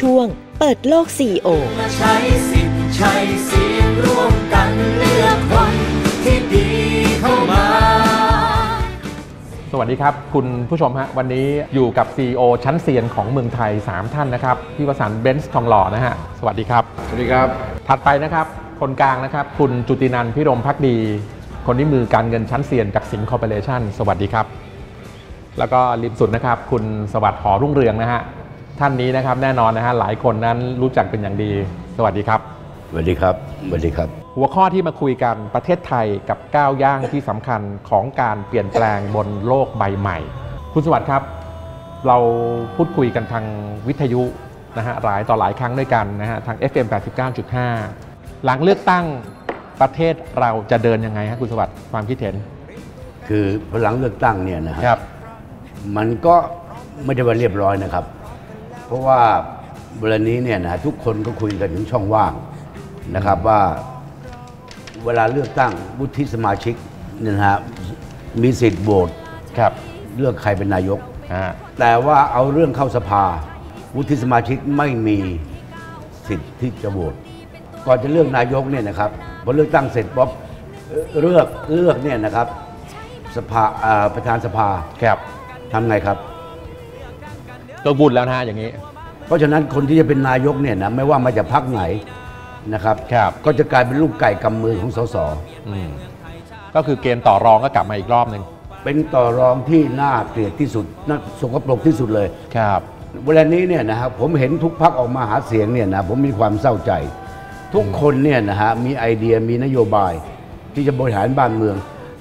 ช่วง เปิดโลก CEO มาใช้สิทธิ์ใช้เสียงร่วมกันเลือกคนที่ดีเข้ามา สวัสดีครับ คุณผู้ชมฮะวันนี้อยู่กับ CEO ชั้นเซียนของเมืองไทย 3 ท่านนะครับพี่วสันต์เบนซ์ทองหล่อนะฮะสวัสดีครับ สวัสดีครับ ถัดไปนะครับ คนกลางนะครับ คุณจุตินันท์พิรมพักดี คนที่มือการเงินชั้นเซียนจากสิงห์คอร์ปอเรชั่นสวัสดีครับ แล้วก็ริมสุดนะครับ คุณสวัสดิ์หอรุ่งเรืองนะฮะ ท่านนี้นะครับแน่นอนนะฮะหลายคนนั้นรู้จักเป็นอย่างดี สวัสดีครับสวัสดีครับสวัสดีครับ หัวข้อที่มาคุยกันประเทศไทยกับก้าวย่างที่สำคัญของการเปลี่ยนแปลงบนโลกใบใหม่ คุณสวัสดิ์ครับ เราพูดคุยกันทางวิทยุนะฮะหลายต่อหลายครั้งด้วยกันนะฮะทาง FM 89.5 หลังเลือกตั้งประเทศเราจะเดินยังไงฮะคุณสวัสดิ์ความคิดเห็น คือพอหลังเลือกตั้งเนี่ยนะฮะครับ มันก็ไม่ได้ว่าเรียบร้อยนะครับ เพราะว่าเวลานี้เนี่ยนะฮะทุกคนก็คุยกันถึงช่องว่างนะครับว่าเวลาเลือกตั้งวุฒิสมาชิกเนี่ยนะฮะมีสิทธิ์โหวตครับ เลือกใครเป็นนายก อ่าแต่ว่าเอาเรื่องเข้าสภา วุฒิสมาชิกไม่มีสิทธิ์ที่จะโหวตก่อนจะเลือกนายกเนี่ยนะครับพอเลือกตั้งเสร็จป๊อบเอ่อเลือกเลือกเนี่ยนะครับสภาอ่าประธานสภาครับทำไงครับ ก็บุญแล้วนะฮะอย่างนี้ เพราะฉะนั้นคนที่จะเป็นนายกเนี่ยนะไม่ว่ามาจากพรรคไหนนะครับ ครับก็จะกลายเป็นลูกไก่กำมือของสสอืมก็คือเกมต่อรองก็กลับมาอีกรอบหนึ่งเป็นต่อรองที่น่าเกลียดที่สุดน่าสกปรกที่สุดเลย ครับ เวลานี้เนี่ยนะครับผมเห็นทุกพักออกมาหาเสียงเนี่ยนะผมมีความเศร้าใจ ทุกคนเนี่ยนะฮะมีไอเดียมีนโยบายที่จะบริหารบ้านเมือง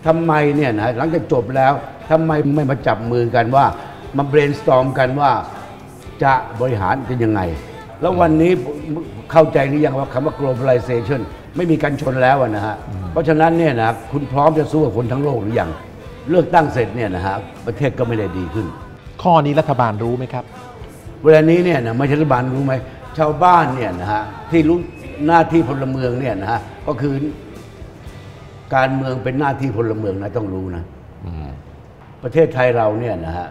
ทำไมเนี่ยนะหลังจากจบแล้วทำไมไม่มาจับมือกันว่า มา brainstorm กันว่าจะบริหารกันยังไง แล้ววันนี้เข้าใจหรือยังว่าคำว่า globalization ไม่มีการชนแล้วอะนะฮะ เพราะฉะนั้นเนี่ยนะคุณพร้อมจะสู้กับคนทั้งโลกหรือยังเลือกตั้งเสร็จเนี่ยนะฮะประเทศก็ไม่ได้ดีขึ้น ข้อนี้รัฐบาลรู้ไหมครับ เวลานี้เนี่ยนะไม่ใช่รัฐบาลรู้ไหมชาวบ้านเนี่ยนะฮะที่รู้หน้าที่พลเมืองเนี่ยนะฮะก็คือ การเมืองเป็นหน้าที่พลเมืองนะต้องรู้นะอืมประเทศไทยเราเนี่ยนะฮะ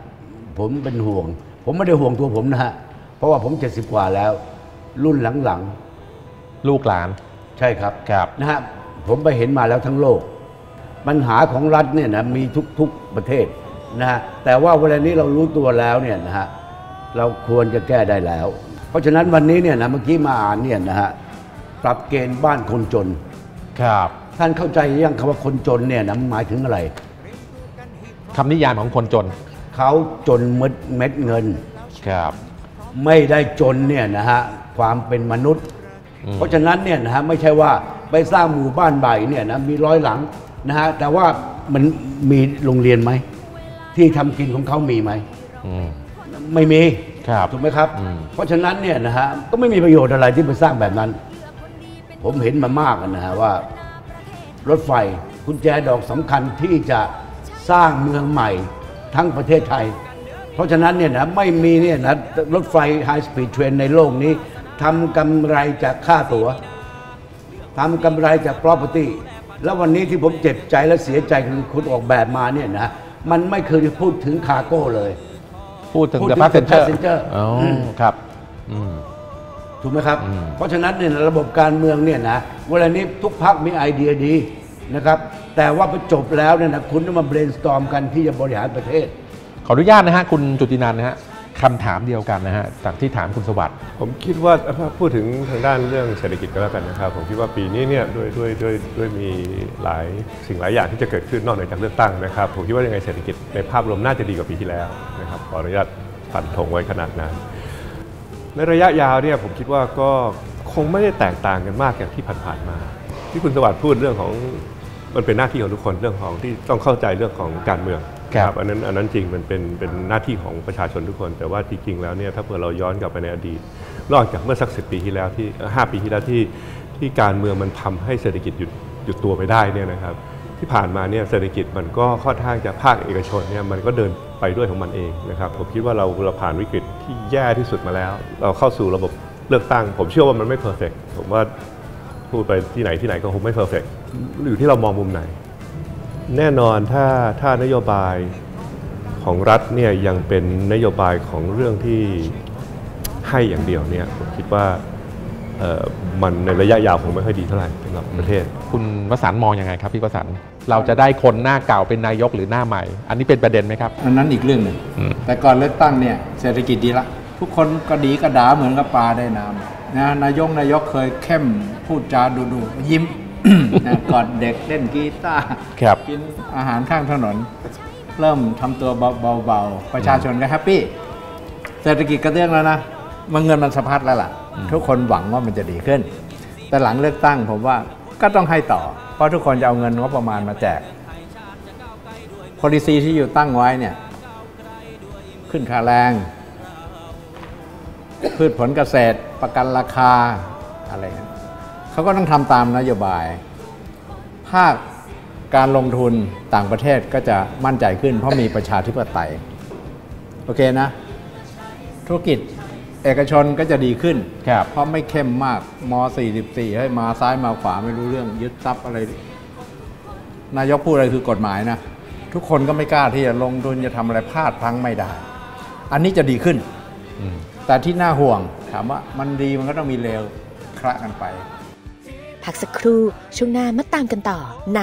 ผมเป็นห่วง ผมไม่ได้ห่วงตัวผมนะฮะ เพราะว่าผม 70 กว่าแล้ว รุ่นหลังลูกหลานๆใช่ครับครับนะฮะผมไปเห็นมาแล้วทั้งโลก ปัญหาของรัฐเนี่ยนะมีทุกๆประเทศนะฮะแต่ว่าเวลานี้เรารู้ตัวแล้วเนี่ยนะฮะเราควรจะแก้ได้แล้ว เพราะฉะนั้นวันนี้เนี่ยนะเมื่อกี้มาอ่านเนี่ยนะฮะปรับเกณฑ์บ้านคนจนครับท่านเข้าใจยังคำว่าคนจนเนี่ยนะมันหมายถึงอะไรคำนิยามของคนจน เขาจนเม็ดเม็ดเงิน ครับ ไม่ได้จนเนี่ยนะฮะความเป็นมนุษย์อืมเพราะฉะนั้นเนี่ยนะฮะไม่ใช่ว่าไปสร้างหมู่บ้านใหม่เนี่ยนะมีร้อยหลังนะฮะแต่ว่ามันมีโรงเรียนไหม ที่ทำกินของเขามีไหมอืมไม่มีครับถูกไหมครับอืมเพราะฉะนั้นเนี่ยนะฮะก็ไม่มีประโยชน์อะไรที่ไปสร้างแบบนั้น ผมเห็นมามากนะฮะว่า รถไฟกุญแจดอกสำคัญที่จะสร้างเมืองใหม่ ทั้งประเทศไทย เพราะฉะนั้นเนี่ยนะไม่มีเนี่ยนะรถไฟไฮสปีดเทรนในโลกนี้ทำกำไรจากค่าตั๋วทำกำไรจาก property แล้ววันนี้ที่ผมเจ็บใจและเสียใจคือคุณออกแบบมาเนี่ยนะมันไม่เคยพูดถึงคาร์โก้เลย พูดถึงพูด the ถึง passenger passenger อ๋ออมครับอืมถูกไหมครับอืมเพราะฉะนั้นเนี่ยระบบการเมืองเนี่ยนะเวลานี้ทุกพักมีไอเดียดีนะครับ แต่ว่าพอจบแล้วเนี่ยนะคุณต้องมา brainstorm กันที่จะบริหารประเทศ ขออนุญาตนะฮะคุณจุตินันท์นะฮะคำถามเดียวกันนะฮะจากที่ถามคุณสวัสดิ์ผมคิดว่าถ้าพูดถึงทางด้านเรื่องเศรษฐกิจก็แล้วกันนะครับ ผมคิดว่าปีนี้เนี่ยด้วยด้วยด้วยด้วยมีหลายสิ่งหลายอย่างที่จะเกิดขึ้นนอกเหนือจากเลือกตั้งนะครับ ผมคิดว่ายังไงเศรษฐกิจในภาพรวมน่าจะดีกว่าปีที่แล้วนะครับขออนุญาตฟันธงไว้ขนาดนั้น ในระยะยาวเนี่ยผมคิดว่าก็คงไม่ได้แตกต่างกันมากอย่างที่ผ่านๆมา ที่คุณสวัสดิ์พูดเรื่องของ มันเป็นหน้าที่ของทุกคนเรื่องของที่ต้องเข้าใจเรื่องของการเมืองครับอันนั้นอันนั้นจริงมันเป็นเป็นหน้าที่ของประชาชนทุกคน แต่ว่าจริงๆแล้วเนี่ยถ้าเผื่อเราย้อนกลับไปในอดีตนอกจากเมื่อสักสิปีที่แล้วที่เอ่อห้าปีที่แล้วที่ที่การเมืองมันทำให้เศรษฐกิจหยุดหยุดตัวไปได้เนี่ยนะครับ ที่ผ่านมาเนี่ยเศรษฐกิจมันก็ค่อนข้างจะภาคเอกชนเนี่ยมันก็เดินไปด้วยของมันเองนะครับผมคิดว่าเราเราผ่านวิกฤตที่แย่ที่สุดมาแล้ว เราเข้าสู่ระบบเลือกตั้ง ผมเชื่อว่ามันไม่เพอร์เฟกผมว่า พูดไปที่ไหนที่ไหนก็คงไม่เพอร์เฟกอยู่ที่เรามองมุมไหน แน่นอนถ้าถ้านโยบายของรัฐเนี่ยยังเป็นนโยบายของเรื่องที่ให้อย่างเดียวเนี่ยผมคิดว่าเอ่อมันในระยะยาวคงไม่ค่อยดีเท่าไหร่สำหรับประเทศ คุณวสันต์มองยังไงครับพี่วสันต์เราจะได้คนหน้าเก่าเป็นนายกหรือหน้าใหม่ อันนี้เป็นประเด็นไหมครับอันนั้นอีกเรื่องหนึ่งอืมแต่ก่อนเลือกตั้งเนี่ยเศรษฐกิจดีละ ทุกคนก็ดีกระดาเหมือนกับปลาได้น้ำ นะนายกนายกเคยเข้มพูดจาดูดูๆยิ้มนะกอดเด็กเล่นกีตาร์ครับกินอาหารข้างถนน เริ่มทำตัวเบาๆ ประชาชนก็แฮปปี้เศรษฐกิจกระเตื้องแล้วนะมันเงินมันสะพัดแล้วล่ะ ทุกคนหวังว่ามันจะดีขึ้น แต่หลังเลือกตั้งผมว่าก็ต้องให้ต่อ เพราะทุกคนจะเอาเงินงบประมาณมาแจก policy ที่อยู่ตั้งไว้เนี่ย ขึ้นค่าแรง พืชผลเกษตรประกันราคาอะไรเงี้ยเขาก็ต้องทำตามนโยบาย ภาคการลงทุนต่างประเทศก็จะมั่นใจขึ้น เพราะมีประชาธิปไตย โอเคนะ ธุรกิจเอกชนก็จะดีขึ้นครับเพราะไม่เข้มมากม 44 ให้มาซ้ายมาขวาไม่รู้เรื่องยึดทรัพย์อะไร นายกพูดอะไรคือกฎหมายนะ ทุกคนก็ไม่กล้าที่จะลงทุนจะทำอะไรพลาดพลั้งไม่ได้ อันนี้จะดีขึ้นอืม แต่ที่น่าห่วงถามว่ามันดีมันก็ต้องมีเลวคละกันไป พักสักครู่ช่วงหน้ามาตามกันต่อใน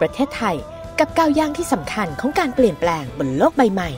ประเทศไทยกับก้าวย่างที่สำคัญของการเปลี่ยนแปลงบนโลกใบใหม่